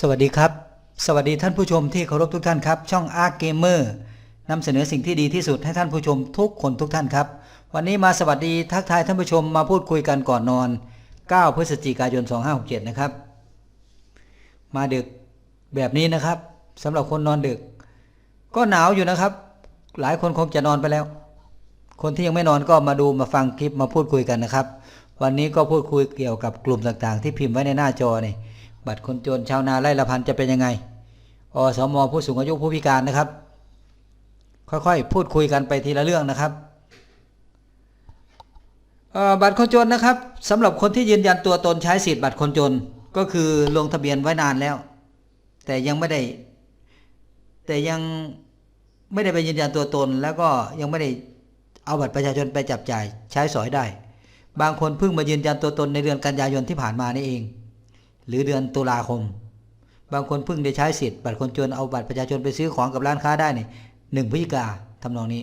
สวัสดีครับ สวัสดีท่านผู้ชมที่เคารพทุกท่านครับช่อง Arc Gamer นำเสนอสิ่งที่ดีที่สุดให้ท่านผู้ชมทุกคนทุกท่านครับ วันนี้มาสวัสดีทักทายท่านผู้ชมมาพูดคุยกันก่อนนอน 9 พฤศจิกายน 2567 นะครับ มาดึกแบบนี้นะครับสำหรับคนนอนดึก ก็หนาวอยู่นะครับ หลายคนคงจะนอนไปแล้ว คนที่ยังไม่นอนก็มาดูมาฟังคลิปมาพูดคุยกันนะครับ วันนี้ก็พูดคุยเกี่ยวกับกลุ่มต่างๆ ที่พิมพ์ไว้ในหน้าจอนี่ บัตรคนจนชาวนาไร่ละพันจะเป็นยังไงอสมผู้สูงอายุผู้พิการนะครับ ค่อยๆ พูดคุยกันไปทีละเรื่องนะครับบัตรคนจนนะครับสำหรับคนที่ยืนยันตัวตนใช้สิทธิ์บัตรคนจนก็คือลงทะเบียนไว้นานแล้ว แต่ยังไม่ได้ แต่ยังไม่ได้ไปยืนยันตัวตน แล้วก็ยังไม่ได้เอาบัตรประชาชนไปจับจ่ายใช้สอยได้ บางคนเพิ่งมายืนยันตัวตนในเดือนกันยายนที่ผ่านมานี่เอง หรือเดือนตุลาคม บางคนเพิ่งได้ใช้สิทธิ์บัตรคนจนเอาบัตรประชาชนไปซื้อของกับร้านค้าได้นี่หนึ่งพฤศจิกาทำนองนี้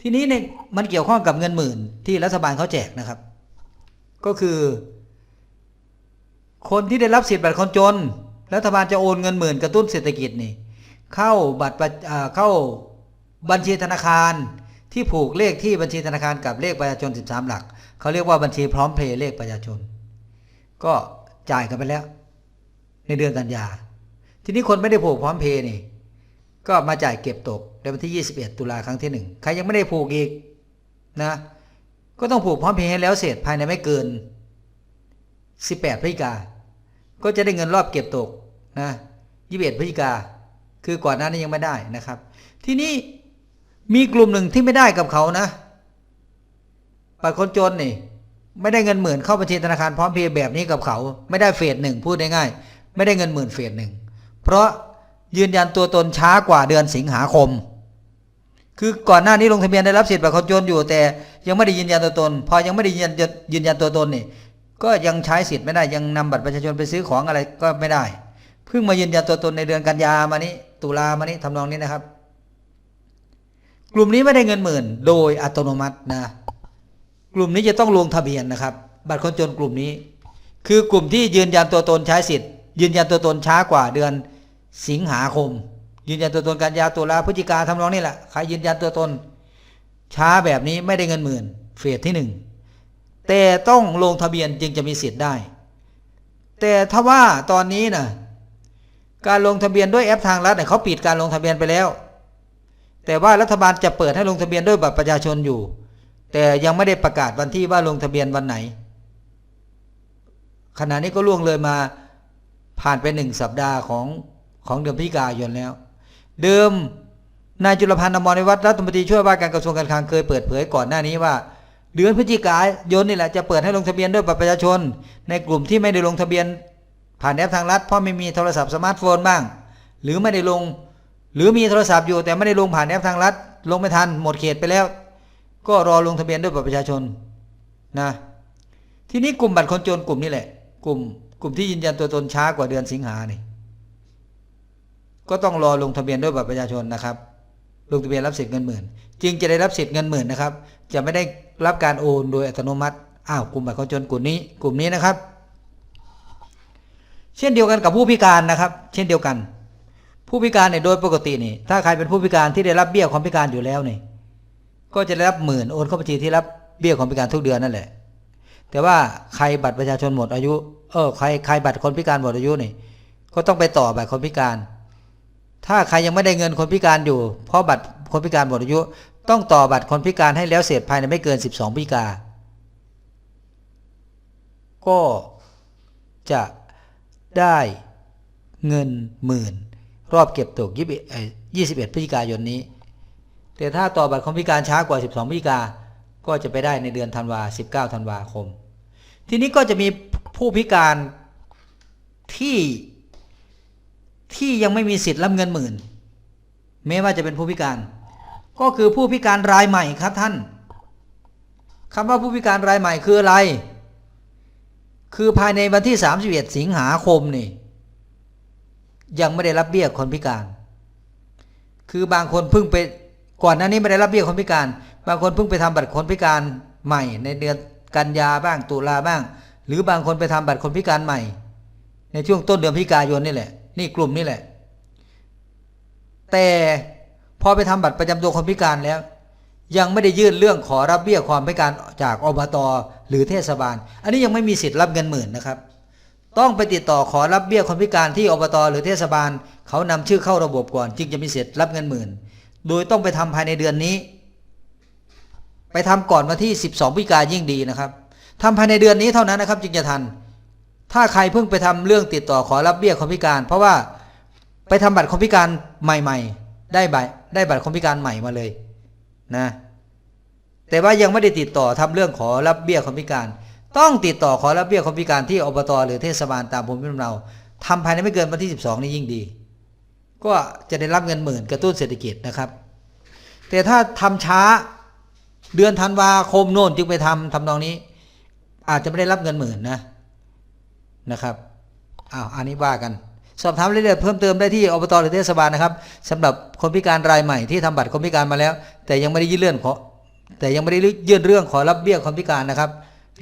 ทีนี้เนี่ยมันเกี่ยวข้องกับเงินหมื่นที่รัฐบาลเขาแจกนะครับ ก็คือ คนที่ได้รับสิทธิ์บัตรคนจน รัฐบาลจะโอนเงินหมื่นกระตุ้นเศรษฐกิจนี่เข้าบัตรเข้าบัญชีธนาคารที่ผูกเลขที่บัญชีธนาคารกับเลขประชาชน 13 หลัก เขาเรียกว่าบัญชีพร้อมเพย์เลขประชาชน ก็ จ่ายกันไปแล้ว ในเดือนกันยา ทีนี้คนไม่ได้ผูกพร้อมเพย์นี่ ก็มาจ่ายเก็บตกในวันที่ 21 ตุลาครั้งที่หนึ่งใครยังไม่ได้ผูกอีกนะ ก็ต้องผูกพร้อมเพย์ให้แล้วเสร็จภายในไม่เกิน 18 พฤศจิกา ก็จะได้เงินรอบเก็บตกนะ21 พฤศจิกา คือก่อนหน้านี้ยังไม่ได้นะครับ ทีนี้มีกลุ่มหนึ่งที่ไม่ได้กับเขานะบัตรคนจนนี่ ไม่ได้เงินหมื่นเข้าบัญชีธนาคารพร้อมเพย์แบบนี้กับเขา ไม่ได้เฟสหนึ่งพูดง่ายๆไม่ได้เงินหมื่นเฟสหนึ่งเพราะยืนยันตัวตนช้ากว่าเดือนสิงหาคม คือก่อนหน้านี้ลงทะเบียนได้รับสิทธิ์บัตรคนจนอยู่แต่ยังไม่ได้ยืนยันตัวตน พอยังไม่ได้ยืนยันยืนยันตัวตนนี่ก็ยังใช้สิทธิ์ไม่ได้ยังนำบัตรประชาชนไปซื้อของอะไรก็ไม่ได้ เพิ่งมายืนยันตัวตนในเดือนกันยามานี้ ตุลามานี้ทำนองนี้นะครับ กลุ่มนี้ไม่ได้เงินหมื่น โดยอัตโนมัตินะ ลุ่มนี้จะต้องลงทะเบียนนะครับ บัตรคนจนกลุ่มนี้ คือกลุ่มที่ยืนยันตัวตนใช้สิทธิ์ ยืนยันตัวตนช้ากว่าเดือนสิงหาคม ยืนยันตัวตนกันยาตุลาพฤศจิกาทำนองนี้แหละใครยืนยันตัวตน ช้าแบบนี้ไม่ได้เงินหมื่น เฟสที่หนึ่งแต่ต้องลงทะเบียนจึงจะมีสิทธิ์ได้ แต่ถ้าว่าตอนนี้นะการลงทะเบียนด้วยแอปทางรัฐเนี่ยเขาปิดการลงทะเบียนไปแล้ว แต่ว่ารัฐบาลจะเปิดให้ลงทะเบียนด้วยบัตรประชาชนอยู่ แต่ยังไม่ได้ประกาศวันที่ว่าลงทะเบียนวันไหน ขณะนี้ก็ล่วงเลยมาผ่านไปหนึ่งสัปดาห์ของของเดือนพฤศจิกายนแล้ว เดิมนายจุลพันธ์อมรวิวัฒน์รัฐมนตรีช่วยว่าการกระทรวงการคลังเคยเปิดเผยก่อนหน้านี้ว่า เดือนพฤศจิกายนนี่แหละจะเปิดให้ลงทะเบียนด้วยบัตรประชาชน ในกลุ่มที่ไม่ได้ลงทะเบียน ผ่านแอปทางรัฐเพราะไม่มีโทรศัพท์สมาร์ทโฟนบ้าง หรือไม่ได้ลง หรือมีโทรศัพท์อยู่แต่ไม่ได้ลงผ่านแอปทางรัฐลงไม่ทันหมดเขตไปแล้ว ก็รอลงทะเบียนด้วยบัตรประชาชนนะ ทีนี้กลุ่มบัตรคนจนกลุ่มนี้แหละ กลุ่ม กลุ่มที่ยืนยันตัวตนช้ากว่าเดือนสิงหาเนี่ยก็ต้องรอลงทะเบียนด้วยบัตรประชาชนนะครับ ลงทะเบียนรับสิทธิ์เงินหมื่นจึงจะได้รับสิทธิ์เงินหมื่นนะครับ จะไม่ได้รับการโอนโดยอัตโนมัติอ้าวกลุ่มบัตรคนจนกลุ่มนี้ กลุ่มนี้นะครับ เช่นเดียวกันกับผู้พิการนะครับ เช่นเดียวกัน ผู้พิการเนี่ยโดยปกตินี่ถ้าใครเป็นผู้พิการที่ได้รับเบี้ยความพิการอยู่แล้วเนี่ย ก็จะได้รับหมื่นโอนเข้าบัญชีที่รับเบี้ยความพิการทุกเดือนนั่นแหละ แต่ว่าใครบัตรประชาชนหมดอายุ เออใครใครบัตรคนพิการหมดอายุนี่ ก็ต้องไปต่อบัตรคนพิการ ถ้าใครยังไม่ได้เงินคนพิการอยู่ เพราะบัตรคนพิการหมดอายุ ต้องต่อบัตรคนพิการให้แล้วเสร็จภายในไม่เกิน 12พฤศจิการก็จะได้เงินหมื่น รอบเก็บตก21พฤศจิกายนนี้ แต่ถ้าต่อบัตรคนพิการช้ากว่า 12พฤศจิกาก็จะไปได้ในเดือนธันวา19ธันวาคม ทีนี้ก็จะมีผู้พิการที่ที่ยังไม่มีสิทธิ์รับเงินหมื่นแม้ว่าจะเป็นผู้พิการ ก็คือผู้พิการรายใหม่ครับท่านคำว่าผู้พิการรายใหม่คืออะไร คือภายในวันที่ 31 สิงหาคมนี่ ยังไม่ได้รับเบี้ยคนพิการ คือบางคนเพิ่งไป ก่อนหน้านี้ไม่ได้รับเบี้ยคนพิการ บางคนเพิ่งไปทำบัตรคนพิการใหม่ ในเดือนกันยาบ้างตุลาบ้าง หรือบางคนไปทำบัตรคนพิการใหม่ ในช่วงต้นเดือนพิกายนนี่แหละ นี่กลุ่มนี่แหละ แต่พอไปทำบัตรประจำตัวคนพิการแล้ว ยังไม่ได้ยื่นเรื่องขอรับเบี้ยความพิการจากอบตหรือเทศบาล อันนี้ยังไม่มีสิทธิ์รับเงินหมื่นนะครับ ต้องไปติดต่อขอรับเบี้ยคนพิการที่อบตหรือเทศบาล เขานำชื่อเข้าระบบก่อน จึงจะมีสิทธิ์รับเงินหมื่น โดยต้องไปทำภายในเดือนนี้ ไปทำก่อนวันที่ 12พฤศจิกายนยิ่งดีนะครับทำภายในเดือนนี้เท่านั้นนะครับจึงจะทัน ถ้าใครเพิ่งไปทำเรื่องติดต่อขอรับเบี้ยคนพิการ เพราะว่าไปทำบัตรคนพิการใหม่ ๆ ได้ใบได้บัตรคนพิการใหม่มาเลยนะ แต่ว่ายังไม่ได้ติดต่อทำเรื่องขอรับเบี้ยคนพิการ ต้องติดต่อขอรับเบี้ยคนพิการที่อบตหรือเทศบาลตามภูมิลำเนาทำภายในไม่เกินวันที่ 12 นี่ยิ่งดี ก็จะได้รับเงินหมื่นกระตุ้นเศรษฐกิจนะครับ แต่ถ้าทำช้าเดือนธันวาคมโน่นจึงไปทำทำนองนี้ อาจจะไม่ได้รับเงินหมื่นนะนะครับอ้าวอันนี้ว่ากัน สอบถามรายละเอียดเพิ่มเติมได้ที่อบตหรือเทศบาลนะครับสำหรับคนพิการรายใหม่ที่ทำบัตรคนพิการมาแล้ว แต่ยังไม่ได้ยื่นเรื่องขอแต่ยังไม่ได้ยื่นเรื่องขอรับเบี้ยคนพิการนะครับ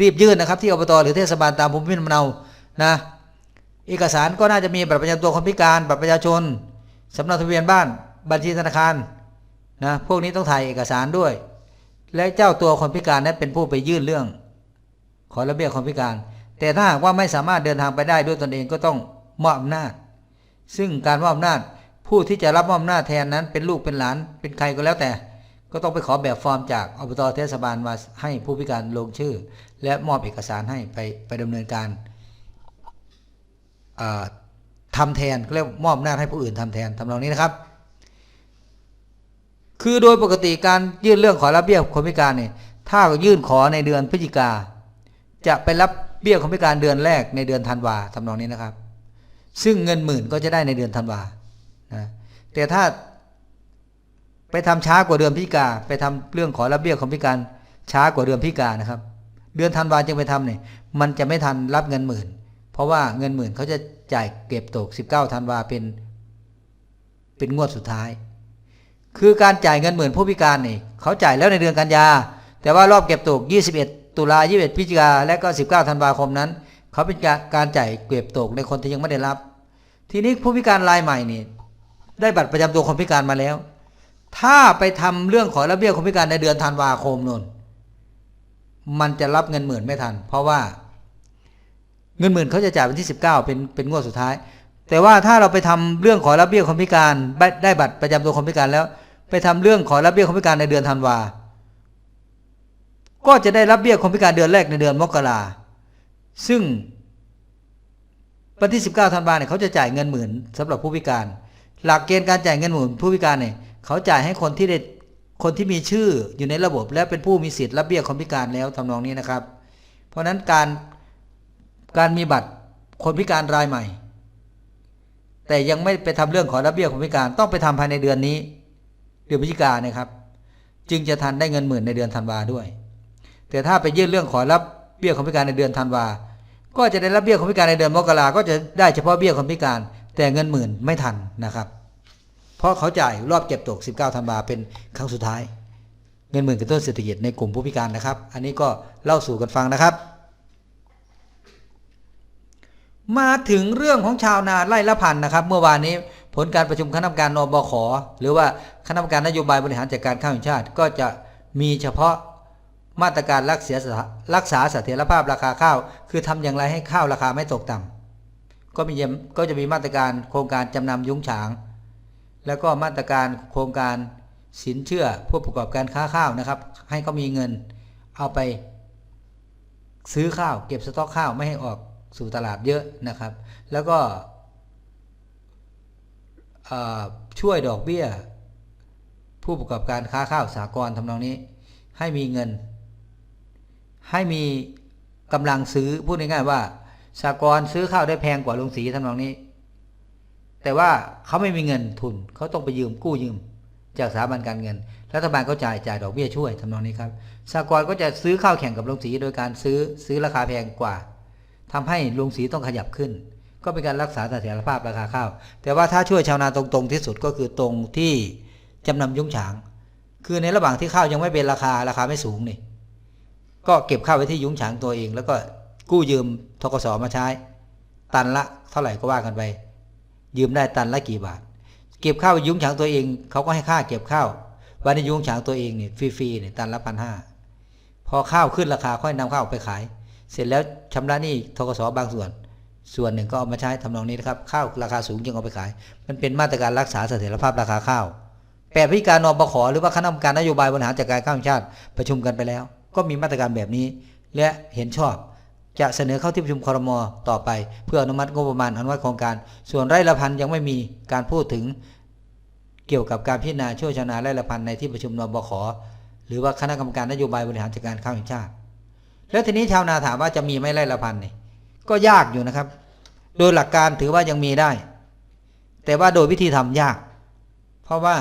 รีบยื่นนะครับ ที่อบตหรือเทศบาลตามภูมิลำเนานะเอกสารก็น่าจะมีบัตรประจำตัวคนพิการบัตรประชาชน สำเนาทะเบียนบ้านบัญชีธนาคารนะพวกนี้ต้องถ่ายเอกสารด้วย และเจ้าตัวคนพิการนั้นเป็นผู้ไปยื่นเรื่อง ขอรับเบี้ยคนพิการ แต่ถ้าหากว่าไม่สามารถเดินทางไปได้ด้วยตนเองก็ต้องมอบอำนาจ ซึ่งการมอบอำนาจผู้ที่จะรับมอบอำนาจแทนนั้นเป็นลูกเป็นหลานเป็นใครก็แล้วแต่ ก็ต้องไปขอแบบฟอร์มจากอบตเทศบาลมาให้ผู้พิการลงชื่อ และมอบเอกสารให้ไปไปดำเนินการ อ่าทำแทนเรียกมอบอำนาจให้ผู้อื่นทำแทนทำนองนี้นะครับ คือโดยปกติการยื่นเรื่องขอรับเบี้ยคนพิการเนี่ยถ้ายื่นขอในเดือนพฤศจิกา จะไปรับเบี้ยคนพิการเดือนแรกในเดือนธันวาทำนองนี้นะครับ ซึ่งเงินหมื่นก็จะได้ในเดือนธันวานะแต่ถ้าไปทำช้ากว่าเดือนพฤศจิกา ไปทำเรื่องขอรับเบี้ยคนพิการช้ากว่าเดือนพฤศจิกานะครับ เดือนธันวาจึงไปทำเนี่ยมันจะไม่ทันรับเงินหมื่น เพราะว่าเงินหมื่นเขาจะจ่ายเก็บตก 19ธันวาเป็น เป็นงวดสุดท้าย คือการจ่ายเงินหมื่นผู้พิการนี่เขาจ่ายแล้วในเดือนกันยา แต่ว่ารอบเก็บตก 21 ตุลา 21พฤศจิกาและก็ 19ธันวาคมนั้น เขาเป็นการจ่ายเก็บตกในคนที่ยังไม่ได้รับ ทีนี้ผู้พิการรายใหม่นี่ได้บัตรประจำตัวคนพิการมาแล้ว ถ้าไปทำเรื่องขอรับเบี้ยคนพิการในเดือนธันวาคมนนมันจะรับเงินหมื่นไม่ทัน เพราะว่า เงินหมื่นเขาจะจ่ายวันที่ 19 เป็นเป็นงวดสุดท้าย แต่ว่าถ้าเราไปทำเรื่องขอรับเบี้ยคนพิการได้บัตรประจำตัวคนพิการแล้ว ไปทำเรื่องขอรับเบี้ยคนพิการในเดือนธันวาก็จะได้รับเบี้ยคนพิการเดือนแรกในเดือนมกราซึ่งวันที่ 19ธันวาเนี่ยเขาจะจ่ายเงินหมื่นสำหรับผู้พิการ หลักเกณฑ์การจ่ายเงินหมื่นผู้พิการเนี่ยเขาจ่ายให้คนที่ได้คนที่มีชื่ออยู่ในระบบ และเป็นผู้มีสิทธิ์รับเบี้ยคนพิการแล้วทำนองนี้นะครับ เพราะฉะนั้นการ การมีบัตรคนพิการรายใหม่ แต่ยังไม่ไปทำเรื่องขอรับเบี้ยคนพิการต้องไปทำภายในเดือนนี้ เดือนพฤศจิกานนะครับ จึงจะทันได้เงินหมื่นในเดือนธันวาด้วย แต่ถ้าไปยื่นเรื่องขอรับเบี้ยคนพิการในเดือนธันวา ก็จะได้รับเบี้ยคนพิการในเดือนมกราก็จะได้เฉพาะเบี้ยคนพิการ แต่เงินหมื่นไม่ทันนะครับ เพราะเขาจ่ายรอบเก็บตก 19ธันวาเป็นครั้งสุดท้าย เงินหมื่นกระตุ้นเศรษฐกิจในกลุ่มผู้พิการนะครับ อันนี้ก็เล่าสู่กันฟังนะครับ มาถึงเรื่องของชาวนาไร่ละพันนะครับ เมื่อวานนี้ผลการประชุมคณะกรรมการนบขหรือว่าคณะกรรมการนโยบายบริหารจัดการข้าวแห่งชาติ ก็จะมีเฉพาะมาตรการรักษารักษาเสถียรภาพราคาข้าว คือทำอย่างไรให้ข้าวราคาไม่ตกต่ำก็มีก็จะมีมาตรการโครงการจำนำยุ้งฉาง แล้วก็มาตรการโครงการสินเชื่อผู้ประกอบการค้าข้าวนะครับ ให้เขามีเงินเอาไปซื้อข้าว เก็บสต็อกข้าวไม่ให้ออก สู่ตลาดเยอะนะครับ แล้วก็ช่วยดอกเบี้ย ผู้ประกอบการค้าข้าวสากลทำนองนี้ ให้มีเงิน ให้มีกำลังซื้อพูดง่ายๆว่าสากลซื้อข้าวได้แพงกว่าโรงสีทำนองนี้ แต่ว่าเขาไม่มีเงินทุนเขาต้องไปยืมกู้ยืม จากสถาบันการเงิน รัฐบาลก็จ่ายจ่ายดอกเบี้ยช่วยทำนองนี้ครับสากลก็จะซื้อข้าวแข่งกับโรงสีโดยการซื้อซื้อราคาแพงกว่า ทำให้โรงสีต้องขยับขึ้น ก็เป็นการรักษาเสถียรภาพราคาข้าว แต่ว่าถ้าช่วยชาวนาตรงๆที่สุดก็คือตรงที่จำนำยุ้งฉาง คือในระหว่างที่ข้าวยังไม่เป็นราคาราคาไม่สูงนี่ ก็เก็บข้าวไว้ที่ยุ้งฉางตัวเอง แล้วก็กู้ยืมทกสมาใช้ ตันละเท่าไหร่ก็ว่ากันไป ยืมได้ตันละกี่บาท เก็บข้าวยุ้งฉางตัวเองเขาก็ให้ค่าเก็บข้าววันนี้ยุ้งฉางตัวเองเนี่ยฟรีๆเนี่ยตันละพันห้าพอข้าวขึ้นราคาค่อยนำข้าวออกไปขาย เสร็จแล้วชำระหนี้ทกสบางส่วน ส่วนหนึ่งก็เอามาใช้ทำนองนี้นะครับ ข้าวราคาสูงจึงเอาไปขาย มันเป็นมาตรการรักษาเสถียรภาพราคาข้าวแปดพิการนบขหรือว่าคณะกรรมการนโยบายบริหารจัดการข้าวแห่งชาติประชุมกันไปแล้ว ก็มีมาตรการแบบนี้ และเห็นชอบ จะเสนอเข้าที่ประชุมครมต่อไป เพื่ออนุมัติงบประมาณอนุมัติโครงการ ส่วนไร่ละพันยังไม่มีการพูดถึงเกี่ยวกับการพิจารณาช่วยชนาไร่ละพันในที่ประชุมนบขหรือว่าคณะกรรมการนโยบายบริหารจัดการข้าวแห่งชาติ แล้วทีนี้ชาวนาถามว่าจะมีไหมไร่ละพันนี่ก็ยากอยู่นะครับ โดยหลักการถือว่ายังมีได้ แต่ว่าโดยวิธีทำยาก เพราะว่า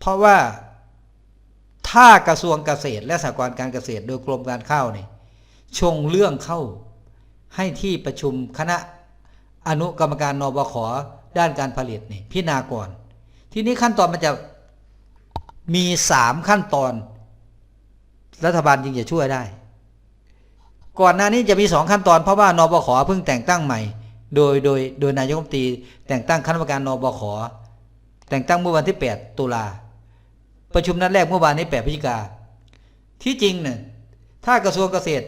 เพราะว่าถ้ากระทรวงเกษตรและสหกรณ์การเกษตร โดยกรมการข้าวนี่ชงเรื่องเข้าให้ที่ประชุมคณะอนุกรรมการนบขด้านการผลิตนี่พิจารณาก่อน ทีนี้ขั้นตอนมันจะมีสามขั้นตอน รัฐบาลจึงจะช่วยได้ ก่อนหน้านี้จะมีสองขั้นตอนเพราะว่านบขเพิ่งแต่งตั้งใหม่ โดยโดยโดยนายกรัฐมนตรีแต่งตั้งคณะกรรมการนบขแต่งตั้งเมื่อวันที่ 8 ตุลาประชุมนัดแรกเมื่อวานนี้8พฤศจิกาที่จริงเนี่ยถ้ากระทรวงเกษตร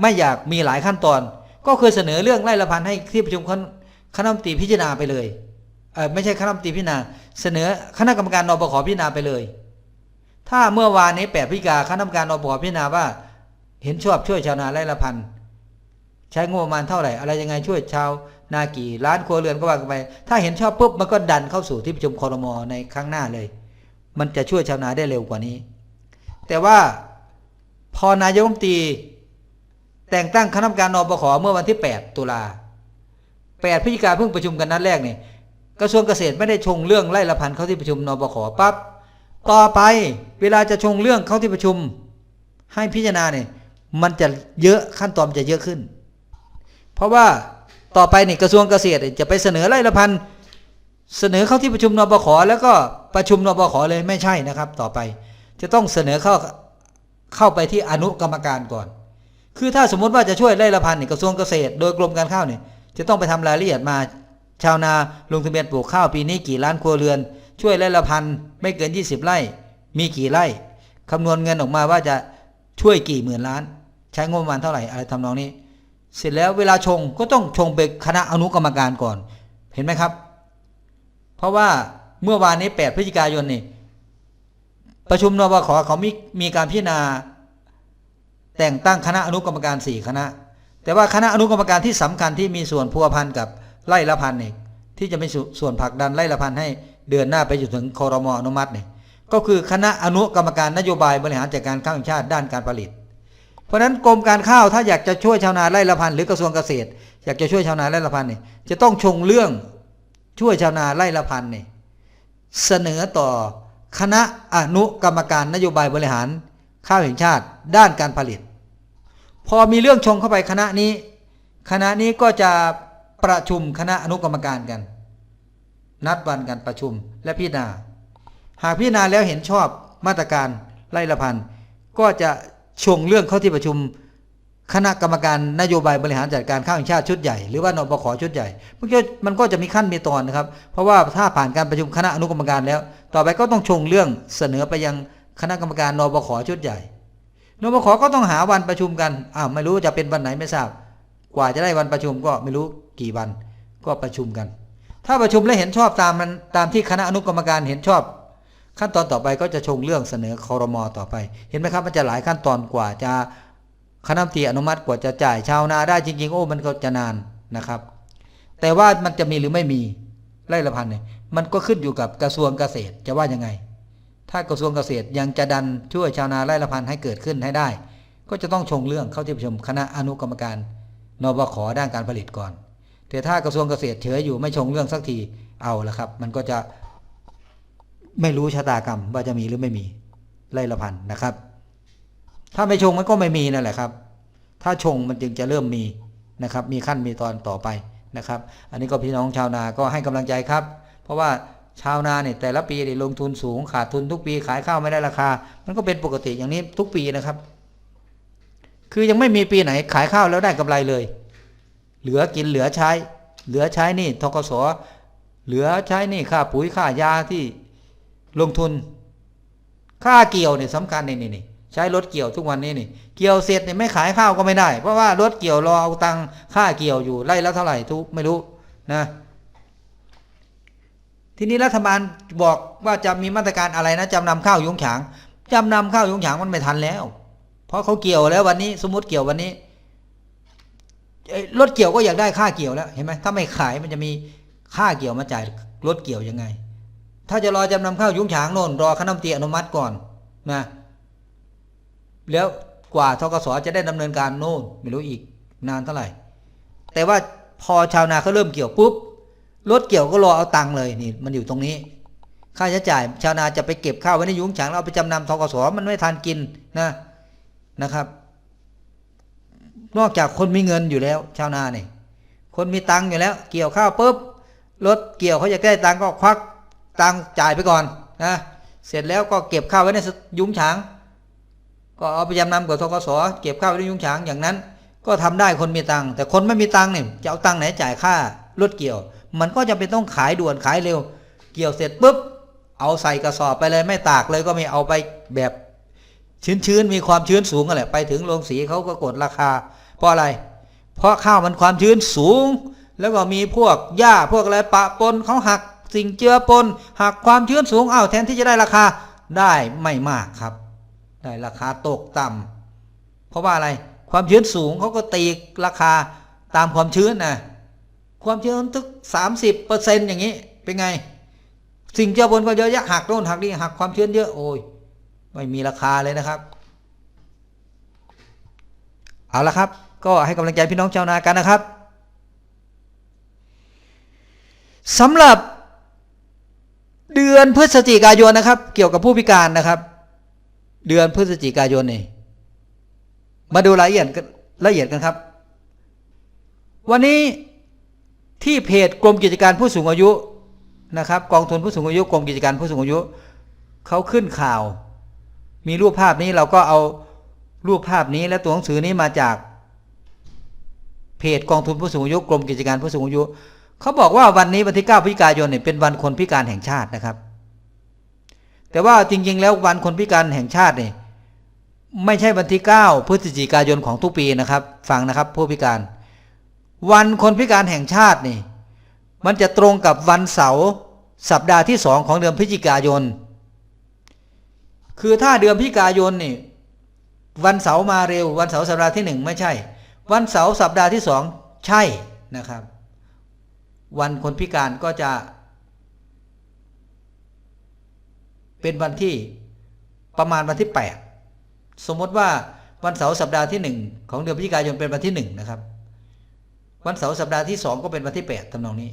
ไม่อยากมีหลายขั้นตอน ก็เคยเสนอเรื่องไร่ละพันให้ที่ประชุมคณคณะรัฐมนตรีพิจารณาไปเลยเออไม่ใช่คณะรัฐมนตรีพิจารณา เสนอคณะกรรมการนบขพิจารณาไปเลย ถ้าเมื่อวานนี้8พฤศจิกาคณะกรรมการนบพิจารณาว่า เห็นชอบช่วยชาวนาไร่ละพันใช้งบประมาณเท่าไหร่ อะไรยังไงช่วยชาวนากี่ล้านครัวเรือนก็ว่ากันไป ถ้าเห็นชอบปุ๊บมันก็ดันเข้าสู่ที่ประชุมคอรมอในครั้งหน้าเลย มันจะช่วยชาวนาได้เร็วกว่านี้ แต่ว่าพอนายกรัฐมนตรีแต่งตั้งคณะกรรมการนปขเมื่อวันที่ 8 ตุลา8พฤศจิกาเพิ่งประชุมกันนัดแรกเนี่ยกระทรวงเกษตรไม่ได้ชงเรื่องไร่ละพันเข้าที่ประชุมนปขปั๊บ ต่อไปเวลาจะชงเรื่องเข้าที่ประชุม ให้พิจารณาเนี่ยมันจะเยอะขั้นตอนจะเยอะขึ้น เพราะว่าต่อไปนี่กระทรวงเกษตรจะไปเสนอไร่ละพันเสนอเข้าที่ประชุมนบขแล้วก็ประชุมนบขเลยไม่ใช่นะครับ ต่อไปจะต้องเสนอเข้าเข้าไปที่อนุกรรมการก่อน คือถ้าสมมติว่าจะช่วยไร่ละพันนี่กระทรวงเกษตร โดยกรมการข้าวเนี่ยจะต้องไปทำรายละเอียดมา ชาวนาลงทะเบียนปลูกข้าวปีนี้กี่ล้านครัวเรือน ช่วยไร่ละพันไม่เกิน 20 ไร่ มีกี่ไร่คำนวณเงินออกมาว่าจะช่วยกี่หมื่นล้าน ใช้งบประมาณเท่าไหร่อะไรทำนองนี้ เสร็จแล้วเวลาชงก็ต้องชงไปคณะอนุกรรมการก่อน เห็นไหมครับ เพราะว่าเมื่อวานนี้ 8 พฤศจิกายนนี่ประชุมนบขเขามีมีการพิจารณา แต่งตั้งคณะอนุกรรมการ 4 คณะ แต่ว่าคณะอนุกรรมการที่สำคัญที่มีส่วนพัวพันกับไล่ละพันเนี่ที่จะเป็นส่วนผลักดันไล่ละพันให้ เดือนหน้าไปจนถึงคอรมออนุมัติเนี่ยก็คือคณะอนุกรรมการนโยบายบริหารจัดการข้าวแห่งชาติด้านการผลิต เพราะฉะนั้นกรมการข้าวถ้าอยากจะช่วยชาวนาไร่ละพันหรือกระทรวงเกษตร อยากจะช่วยชาวนาไร่ละพันเนี่ยจะต้องชงเรื่องช่วยชาวนาไร่ละพันเนี่ยเสนอต่อคณะอนุกรรมการนโยบายบริหารข้าวแห่งชาติด้านการผลิต พอมีเรื่องชงเข้าไปคณะนี้ คณะนี้ก็จะประชุมคณะอนุกรรมการกัน นัดวันกันประชุมและพิจารณา หากพิจารณาแล้วเห็นชอบมาตรการไร่ละพันก็จะชงเรื่องเข้าที่ประชุมคณะกรรมการนโยบายบริหารจัดการข้าวแห่งชาติชุดใหญ่หรือว่านบขชุดใหญ่มันก็มันก็จะมีขั้นมีตอนนะครับ เพราะว่าถ้าผ่านการประชุมคณะอนุกรรมการแล้ว ต่อไปก็ต้องชงเรื่องเสนอไปยังคณะกรรมการนบขชุดใหญ่นบขก็ต้องหาวันประชุมกันอ้าวไม่รู้จะเป็นวันไหนไม่ทราบ กว่าจะได้วันประชุมก็ไม่รู้กี่วันก็ประชุมกัน ถ้าประชุมและเห็นชอบตามมันตามที่คณะอนุกรรมการเห็นชอบ ขั้นตอนต่อไปก็จะชงเรื่องเสนอคอรมอต่อไป เห็นไหมครับมันจะหลายขั้นตอนกว่าจะคณะตีอนุมัติกว่าจะจ่ายชาวนาได้จริง ๆ โอ้มันก็จะนานนะครับ แต่ว่ามันจะมีหรือไม่มีไร่ละพันเนี่ยมันก็ขึ้นอยู่กับกระทรวงเกษตรจะว่ายังไง ถ้ากระทรวงเกษตรยังจะดันช่วยชาวนาไร่ละพันให้เกิดขึ้นให้ได้ ก็จะต้องชงเรื่องเข้าที่ประชุมคณะอนุกรรมการนบขด้านการผลิตก่อน แต่ถ้ากระทรวงเกษตรเฉยอยู่ไม่ชงเรื่องสักทีเอาละครับ มันก็จะไม่รู้ชะตากรรมว่าจะมีหรือไม่มีไร่ละพันนะครับ ถ้าไม่ชงมันก็ไม่มีนั่นแหละครับ ถ้าชงมันจึงจะเริ่มมีนะครับ มีขั้นมีตอนต่อไปนะครับ อันนี้ก็พี่น้องชาวนาก็ให้กำลังใจครับ เพราะว่าชาวนาเนี่ยแต่ละปีเนี่ยลงทุนสูงขาดทุนทุกปีขายข้าวไม่ได้ราคา มันก็เป็นปกติอย่างนี้ทุกปีนะครับ คือยังไม่มีปีไหนขายข้าวแล้วได้กำไรเลย เหลือกินเหลือใช้ เหลือใช้นี่ทกสเหลือใช้นี่ค่าปุ๋ยค่ายาที่ลงทุน ค่าเกี่ยวเนี่ยสำคัญนี่นี่นี่ใช้รถเกี่ยวทุกวันนี้นี่ เกี่ยวเสร็จเนี่ยไม่ขายข้าวก็ไม่ได้ เพราะว่ารถเกี่ยวรอเอาตังค่าเกี่ยวอยู่ไล่แล้วเท่าไหร่ทุกไม่รู้นะทีนี้รัฐบาลบอกว่าจะมีมาตรการอะไรนะจำนำข้าวยุงฉางจำนำข้าวยุงฉางมันไม่ทันแล้ว เพราะเขาเกี่ยวแล้ววันนี้สมมติเกี่ยววันนี้ รถเกี่ยวก็อยากได้ค่าเกี่ยวแล้วเห็นไหมถ้าไม่ขายมันจะมีค่าเกี่ยวมาจ่ายรถเกี่ยวยังไง ถ้าจะรอจำนำข้าวยุ้งฉางโน่นรอคณะมตีอนุมัติก่อนนะแล้วกว่าทกสจะได้ดำเนินการโน่นไม่รู้อีกนานเท่าไหร่ แต่ว่าพอชาวนาเขาเริ่มเกี่ยวปุ๊บรถเกี่ยวก็รอเอาตังค์เลยนี่มันอยู่ตรงนี้ ค่าใช้จ่าย ชาวนาจะไปเก็บข้าวไว้ในยุ้งฉางแล้วเอาไปจำนำทกสมันไม่ทันกินนะนะครับ นอกจากคนมีเงินอยู่แล้ว ชาวนาเนี่ยคนมีตังค์อยู่แล้ว เกี่ยวข้าวปุ๊บรถเกี่ยวเขาอยากได้ตังค์ก็ควักตังค์จ่ายไปก่อนนะเสร็จแล้วก็เก็บข้าวไว้ในยุ้งฉาง ก็เอาไปจำนำกับทกสเก็บข้าวไว้ในยุ้งฉางอย่างนั้น ก็ทำได้คนมีตังค์แต่คนไม่มีตังค์เนี่ยจะเอาตังค์ไหนจ่ายค่ารถเกี่ยว มันก็จะเป็นต้องขายด่วนขายเร็ว เกี่ยวเสร็จปุ๊บเอาใส่กระสอบไปเลยไม่ตากเลยก็ไม่เอาไปแบบ ชื้นๆมีความชื้นสูงกันแหละไปถึงโรงสีเขาก็กดราคา เพราะอะไร เพราะข้าวมันความชื้นสูง แล้วก็มีพวกหญ้าพวกอะไรปะปนเขาหักสิ่งเจือปนหักความชื้นสูงอ้าวแทนที่จะได้ราคาได้ไม่มากครับ ได้ราคาตกต่ำเพราะว่าอะไรความชื้นสูงเขาก็ตีราคาตามความชื้นนะความชื้นทึกสามสิบเปอร์เซ็นต์อย่างนี้เป็นไง สิ่งเจือปนก็เยอะแยะหักโน่นหักนี่หักความชื้นเยอะโอ้ย ไม่มีราคาเลยนะครับ เอาละครับ ก็ให้กำลังใจพี่น้องชาวนากันนะครับสำหรับเดือนพฤศจิกายนนะครับ เกี่ยวกับผู้พิการนะครับ เดือนพฤศจิกายนนี่มาดูรายละเอียดกันละเอียดกันครับ วันนี้ที่เพจกรมกิจการผู้สูงอายุนะครับ กองทุนผู้สูงอายุกรมกิจการผู้สูงอายุเขาขึ้นข่าว มีรูปภาพนี้เราก็เอารูปภาพนี้และตัวหนังสือนี้มาจาก เพจกองทุนผู้สูงอายุกรมกิจการผู้สูงอายุเขาบอกว่าวันนี้วันที่ 9พฤศจิกายนเนี่ยเป็นวันคนพิการแห่งชาตินะครับ แต่ว่าจริง ๆ แล้ววันคนพิการแห่งชาติเนี่ยไม่ใช่วันที่ 9 พฤศจิกายนของทุกปีนะครับฟังนะครับผู้พิการ วันคนพิการแห่งชาตินี่ มันจะตรงกับวันเสาร์สัปดาห์ที่สองของเดือนพฤศจิกายน คือถ้าเดือนพิกายนนี่ วันเสาร์มาเร็ว วันเสาร์สัปดาห์ที่หนึ่งไม่ใช่ วันเสาร์สัปดาห์ที่สองใช่นะครับ วันคนพิการก็จะ เป็นวันที่ประมาณวันที่ 8 สมมติว่าวันเสาร์สัปดาห์ที่หนึ่งของเดือนพฤศจิกายนเป็นวันที่หนึ่งนะครับ วันเสาร์สัปดาห์ที่สองก็เป็นวันที่ 8ทำนองนี้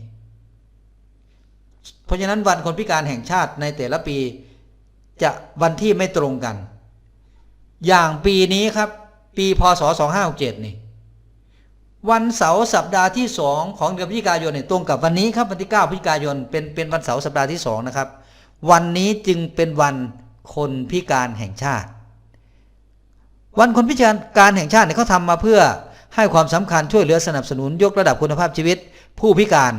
เพราะฉะนั้นวันคนพิการแห่งชาติในแต่ละปี จะวันที่ไม่ตรงกัน อย่างปีนี้ครับ ปีพศ2567นี่ วันเสาร์สัปดาห์ที่สองของเดือนพฤศจิกายนเนี่ยตรงกับวันนี้ครับวันที่9พฤศจิกายนเป็นเป็นวันเสาร์สัปดาห์ที่สองนะครับ วันนี้จึงเป็นวันคนพิการแห่งชาติ วันคนพิการแห่งชาติเนี่ยเขาทำมาเพื่อให้ความสำคัญช่วยเหลือสนับสนุนยกระดับคุณภาพชีวิต ผู้พิการ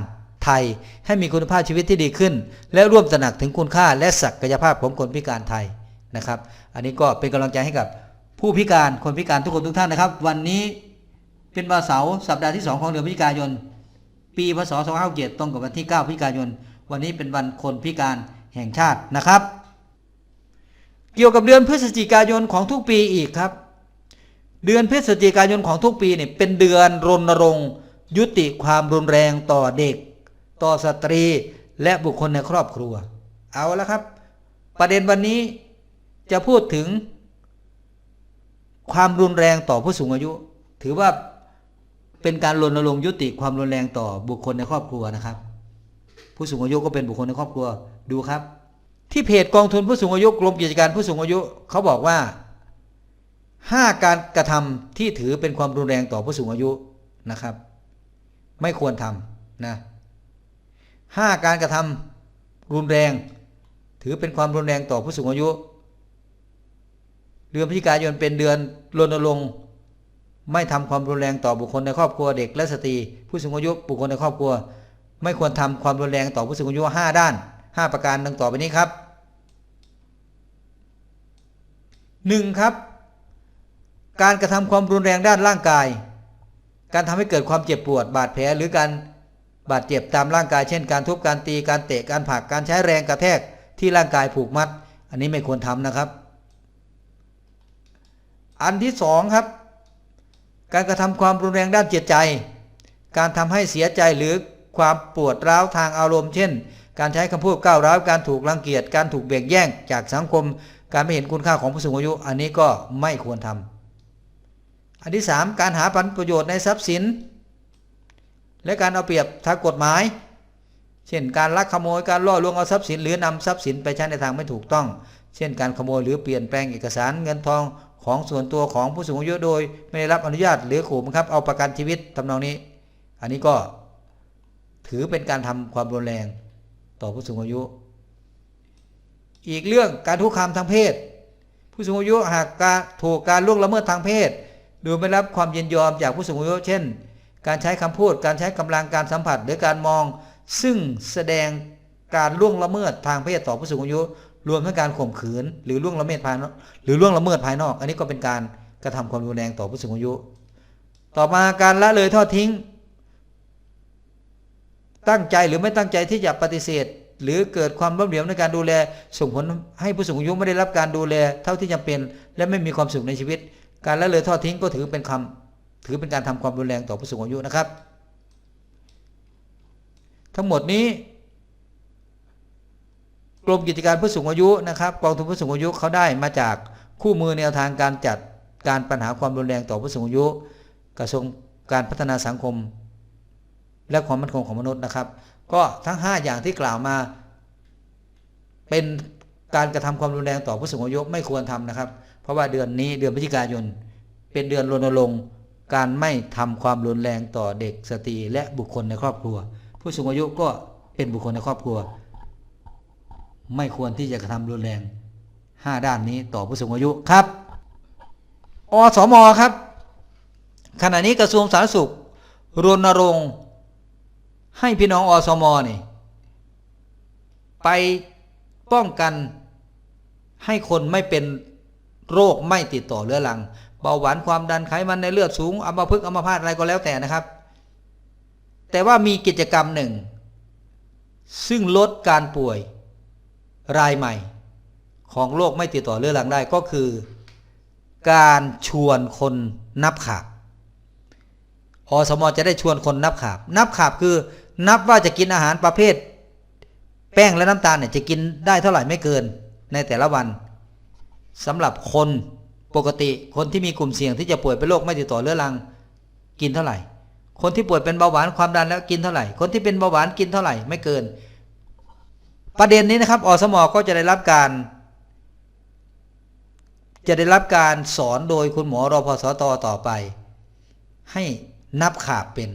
ไทยให้มีคุณภาพชีวิตที่ดีขึ้น และร่วมตระหนักถึงคุณค่าและศักยภาพของคนพิการไทยนะครับ อันนี้ก็เป็นกำลังใจให้กับผู้พิการคนพิการทุกคนทุกท่านนะครับ วันนี้เป็นวันเสาร์สัปดาห์ที่ 2 ของเดือนพฤศจิกายน ปีพศ2567ตรงกับวันที่ 9 พฤศจิกายน วันนี้เป็นวันคนพิการแห่งชาตินะครับ เกี่ยวกับเดือนพฤศจิกายนของทุกปีอีกครับ เดือนพฤศจิกายนของทุกปีเนี่ยเป็นเดือนรณรงค์ยุติความรุนแรงต่อเด็ก ต่อสตรีและบุคคลในครอบครัว เอาละครับ ประเด็นวันนี้จะพูดถึง ความรุนแรงต่อผู้สูงอายุ ถือว่าเป็นการรณรงค์ยุติความรุนแรงต่อบุคคลในครอบครัวนะครับ ผู้สูงอายุก็เป็นบุคคลในครอบครัวดูครับ ที่เพจกองทุนผู้สูงอายุกรมกิจการผู้สูงอายุเขาบอกว่าห้าการกระทำที่ถือเป็นความรุนแรงต่อผู้สูงอายุนะครับ ไม่ควรทำนะ ห้าการกระทำรุนแรง ถือเป็นความรุนแรงต่อผู้สูงอายุ เดือนพฤศจิกายนเป็นเดือนรณรงค์ไม่ทำความรุนแรงต่อบุคคลในครอบครัวเด็กและสตรีผู้สูงอายุบุคคลในครอบครัว ไม่ควรทำความรุนแรงต่อผู้สูงอายุห้าด้านห้าประการดังต่อไปนี้ครับหนึ่งครับ การกระทำความรุนแรงด้านร่างกาย การทำให้เกิดความเจ็บปวดบาดแผลหรือการ บาดเจ็บตามร่างกายเช่นการทุบการตีการเตะการผลักการใช้แรงกระแทกที่ร่างกายผูกมัด อันนี้ไม่ควรทำนะครับ อันที่สองครับ การกระทำความรุนแรงด้านจิตใจ การทำให้เสียใจหรือความปวดร้าวทางอารมณ์ เช่น การใช้คำพูดก้าวร้าวการถูกรังเกียจการถูกเบียดแย่งจากสังคม การไม่เห็นคุณค่าของผู้สูงอายุ อันนี้ก็ไม่ควรทำอันที่สามการหาผลประโยชน์ในทรัพย์สิน และการเอาเปรียบทางกฎหมาย เช่นการลักขโมยการล่อลวงเอาทรัพย์สินหรือนำทรัพย์สินไปใช้ในทางไม่ถูกต้อง เช่นการขโมยหรือเปลี่ยนแปลงเอกสารเงินทองของส่วนตัวของผู้สูงอายุโดย ไม่ได้รับอนุญาตหรือขู่บังคับเอาประกันชีวิตทำนองนี้ อันนี้ก็ถือเป็นการทำความรุนแรงต่อผู้สูงอายุ อีกเรื่องการทุกคามทางเพศ ผู้สูงอายุหากการถูกการล่วงละเมิดทางเพศ โดยไม่รับความยินยอมจากผู้สูงอายุ เช่น การใช้คำพูด การใช้กำลังการสัมผัสหรือการมอง ซึ่งแสดงการล่วงละเมิดทางเพศต่อผู้สูงอายุ รวมทั้งการข่มขืน หรือล่วงละเมิดภายนอกหรือล่วงละเมิดภายนอก อันนี้ก็เป็นการกระทำความรุนแรงต่อผู้สูงอายุ ต่อมาการละเลยทอดทิ้ง ตั้งใจหรือไม่ตั้งใจที่จะปฏิเสธ หรือเกิดความล้มเหลวในการดูแล ส่งผลให้ผู้สูงอายุไม่ได้รับการดูแล เท่าที่จำเป็น และไม่มีความสุขในชีวิต การละเลยทอดทิ้งก็ถือเป็นคำ ถือเป็นการทำความรุนแรงต่อผู้สูงอายุนะครับ ทั้งหมดนี้กรมกิจการผู้สูงอายุนะครับกองทุนผู้สูงอายุเขาได้มาจากคู่มือแนวทางการจัดการปัญหาความรุนแรงต่อผู้สูงอายุ กระทรวงการพัฒนาสังคม และความมั่นคงของมนุษย์นะครับ ก็ทั้ง 5 อย่างที่กล่าวมา เป็นการกระทำความรุนแรงต่อผู้สูงอายุไม่ควรทำนะครับ เพราะว่าเดือนนี้เดือนพฤศจิกายน เป็นเดือนรณรงค์ การไม่ทำความรุนแรงต่อเด็กสตรีและบุคคลในครอบครัว ผู้สูงอายุก็เป็นบุคคลในครอบครัว ไม่ควรที่จะกระทำรุนแรง 5 ด้านนี้ต่อผู้สูงอายุครับอสมครับ ขณะนี้กระทรวงสาธารณสุขรณรงค์ให้พี่น้องอสมนี่ไปป้องกันให้คนไม่เป็นโรคไม่ติดต่อเรื้อรัง เบาหวานความดันไขมันในเลือดสูงอัมพฤกษ์อัมพาตอะไรก็แล้วแต่นะครับ แต่ว่ามีกิจกรรมหนึ่ง ซึ่งลดการป่วยรายใหม่ ของโรคไม่ติดต่อเรื้อรังได้ก็คือ การชวนคนนับขาบอสมอจะได้ชวนคนนับขาบ นับขาบคือนับว่าจะกินอาหารประเภท แป้งและน้ำตาลเนี่ยจะกินได้เท่าไหร่ไม่เกินในแต่ละวันสำหรับคน ปกติคนที่มีกลุ่มเสี่ยงที่จะป่วยเป็นโรคไม่ติดต่อเรื้อรัง กินเท่าไหร่ คนที่ป่วยเป็นเบาหวานความดันแล้วกินเท่าไหร่ คนที่เป็นเบาหวานกินเท่าไหร่ไม่เกิน ประเด็นนี้นะครับอสมก็จะได้รับการ จะได้รับการสอนโดยคุณหมอรอพสตต่อไป ให้นับขาบเป็น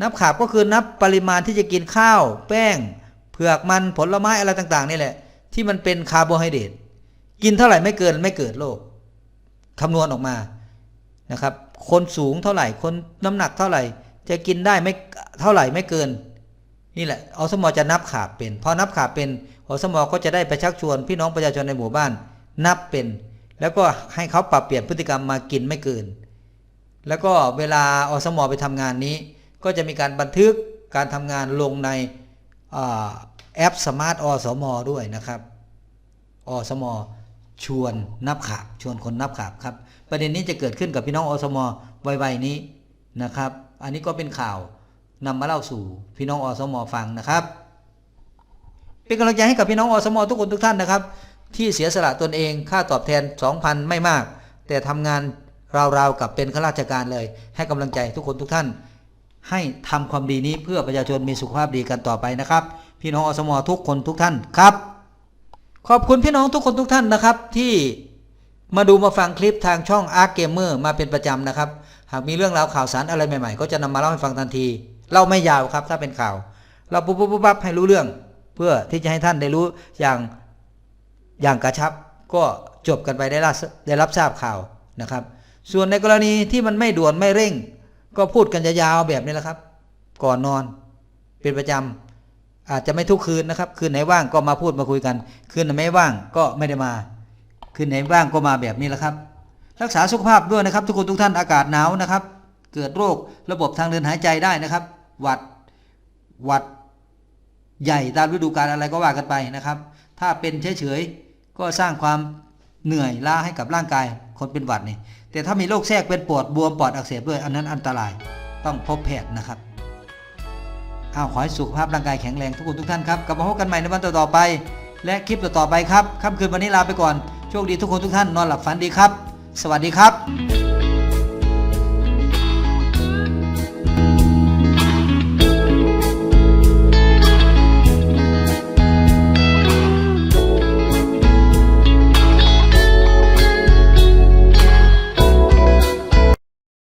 นับขาบก็คือนับปริมาณที่จะกินข้าว แป้งเผือกมันผลไม้อะไรต่าง ๆ นี่แหละ ที่มันเป็นคาร์โบไฮเดรตกินเท่าไหร่ไม่เกินไม่เกิดโรค คำนวณออกมานะครับ คนสูงเท่าไหร่ คนน้ำหนักเท่าไหร่ จะกินได้ไม่เท่าไหร่ไม่เกิน นี่แหละอสมจะนับขาเป็น พอนับขาเป็นอสมก็จะได้ไปชักชวน พี่น้องประชาชนในหมู่บ้าน นับเป็น แล้วก็ให้เขาปรับเปลี่ยนพฤติกรรมมากินไม่เกิน แล้วก็เวลาอสมไปทำงานนี้ ก็จะมีการบันทึกการทำงานลงในแอปสมาร์ทอสมด้วยนะครับอสม ชวนนับขาบชวนคนนับขาบครับ ประเด็นนี้จะเกิดขึ้นกับพี่น้องอสมวัยๆนี้นะครับ อันนี้ก็เป็นข่าวนำมาเล่าสู่พี่น้องอสมฟังนะครับ เป็นกำลังใจให้กับพี่น้องอสมทุกคนทุกท่านนะครับ ที่เสียสละตนเองค่าตอบแทน 2,000 ไม่มาก แต่ทำงานราวๆกับเป็นข้าราชการเลย ให้กำลังใจทุกคนทุกท่าน ให้ทำความดีนี้เพื่อประชาชนมีสุขภาพดีกันต่อไปนะครับ พี่น้องอสมทุกคนทุกท่านครับ ขอบคุณพี่น้องทุกคนทุกท่านนะครับ ที่มาดูมาฟังคลิปทางช่อง Arc Gamer มาเป็นประจำนะครับ หากมีเรื่องราวข่าวสารอะไรใหม่ๆ ก็จะนำมาเล่าให้ฟังทันทีเราไม่ยาวครับ ถ้าเป็นข่าว เราปุ๊บปุ๊บปุ๊บปั๊บให้รู้เรื่อง เพื่อที่จะให้ท่านได้รู้อย่างอย่างกระชับ ก็จบกันไปได้รับได้รับทราบข่าวนะครับ ส่วนในกรณีที่มันไม่ด่วนไม่เร่ง ก็พูดกันยาวๆแบบนี้แหละครับ ก่อนนอน เป็นประจำ อาจจะไม่ทุกคืนนะครับ คืนไหนว่างก็มาพูดมาคุยกัน คืนไหนไม่ว่างก็ไม่ได้มา คืนไหนว่างก็มาแบบนี้แหละครับ รักษาสุขภาพด้วยนะครับ ทุกคนทุกท่านอากาศหนาวนะครับ เกิดโรคระบบทางเดินหายใจได้นะครับ หวัดหวัดใหญ่ตามฤดูกาลอะไรก็ว่ากันไปนะครับ ถ้าเป็นเฉยๆก็สร้างความเหนื่อยล้าให้กับร่างกายคนเป็นหวัดนี่แต่ถ้ามีโรคแทรกเป็นปวดบวมปอดอักเสบด้วยอันนั้นอันตรายต้องพบแพทย์นะครับ อ้าวขอให้สุขภาพร่างกายแข็งแรงทุกคนทุกท่านครับกลับมาพบกันใหม่ในวันต่อๆไป และคลิปต่อๆไปครับค่ำคืนวันนี้ลาไปก่อนโชคดีทุกคนทุกท่านนอนหลับฝันดีครับ สวัสดีครับ